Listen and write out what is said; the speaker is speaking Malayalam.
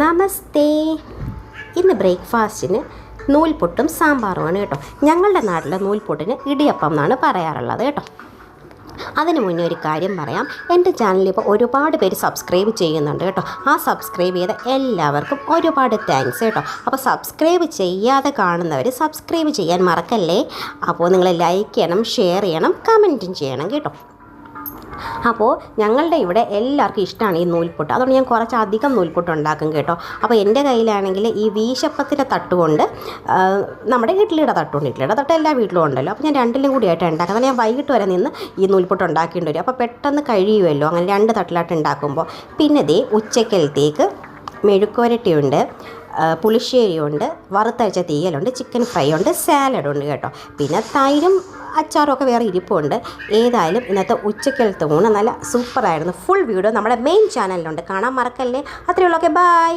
നമസ്തേ. ഇന്ന് ബ്രേക്ക്ഫാസ്റ്റിന് നൂൽപുട്ടും സാമ്പാറുമാണ് കേട്ടോ. ഞങ്ങളുടെ നാട്ടിലെ നൂൽപുട്ടിന് ഇടിയപ്പം എന്നാണ് പറയാറുള്ളത് കേട്ടോ. അതിനു മുന്നേ ഒരു കാര്യം പറയാം. എന്റെ ചാനലിൽ ഇപ്പോൾ ഒരുപാട് പേര് സബ്സ്ക്രൈബ് ചെയ്യുന്നുണ്ട് കേട്ടോ. ആ സബ്സ്ക്രൈബ് ചെയ്ത എല്ലാവർക്കും ഒരുപാട് താങ്ക്സ് കേട്ടോ. അപ്പോൾ സബ്സ്ക്രൈബ് ചെയ്യാതെ കാണുന്നവർ സബ്സ്ക്രൈബ് ചെയ്യാൻ മറക്കല്ലേ? അപ്പോൾ നിങ്ങൾ ലൈക്ക് ചെയ്യണം ഷെയർ ചെയ്യണം കമന്റും ചെയ്യണം കേട്ടോ. അപ്പോൾ ഞങ്ങളുടെ ഇവിടെ എല്ലാവർക്കും ഇഷ്ടമാണ് ഈ നൂൽപുട്ട്. അതുകൊണ്ട് ഞാൻ കുറച്ചധികം നൂൽപ്പൊട്ട് ഉണ്ടാക്കും കേട്ടോ. അപ്പോൾ എന്റെ കയ്യിലാണെങ്കിൽ ഈ വീശപ്പത്തിന്റെ തട്ടുകൊണ്ട് നമ്മുടെ ഇഡ്ഡലിയുടെ തട്ടുണ്ട്. ഇഡ്ഡലിയുടെ തട്ട് എല്ലാ വീട്ടിലും ഉണ്ടല്ലോ. അപ്പോൾ ഞാൻ രണ്ടിലും കൂടിയായിട്ട് ഉണ്ടാക്കുന്നത്. ഞാൻ വൈകിട്ട് വരെ നിന്ന് ഈ നൂൽപുട്ട് ഉണ്ടാക്കേണ്ടി വരും. അപ്പോൾ പെട്ടെന്ന് കഴിയുമല്ലോ? അങ്ങനെ രണ്ട് തട്ടിലായിട്ട് ഉണ്ടാക്കുമ്പോൾ. പിന്നെ ദേ ഉച്ചക്കലത്തേക്ക് മെഴുക്കുവരട്ടിയുണ്ട് പുളിശ്ശേരിയുണ്ട് വറുത്തരച്ച തീയലുണ്ട് ചിക്കൻ ഫ്രൈ ഉണ്ട് സാലഡ് ഉണ്ട് കേട്ടോ. പിന്നെ തൈരും അച്ചാറും ഒക്കെ വേറെ ഇരിപ്പുണ്ട്. ഏതായാലും ഇന്നത്തെ ഉച്ചക്കലത്തെ ഊണ് നല്ല സൂപ്പറായിരുന്നു ഫുൾ വീഡിയോ നമ്മുടെ മെയിൻ ചാനലിലുണ്ട് കാണാൻ മറക്കല്ലേ? അത്രയുള്ളൂ. Okay bye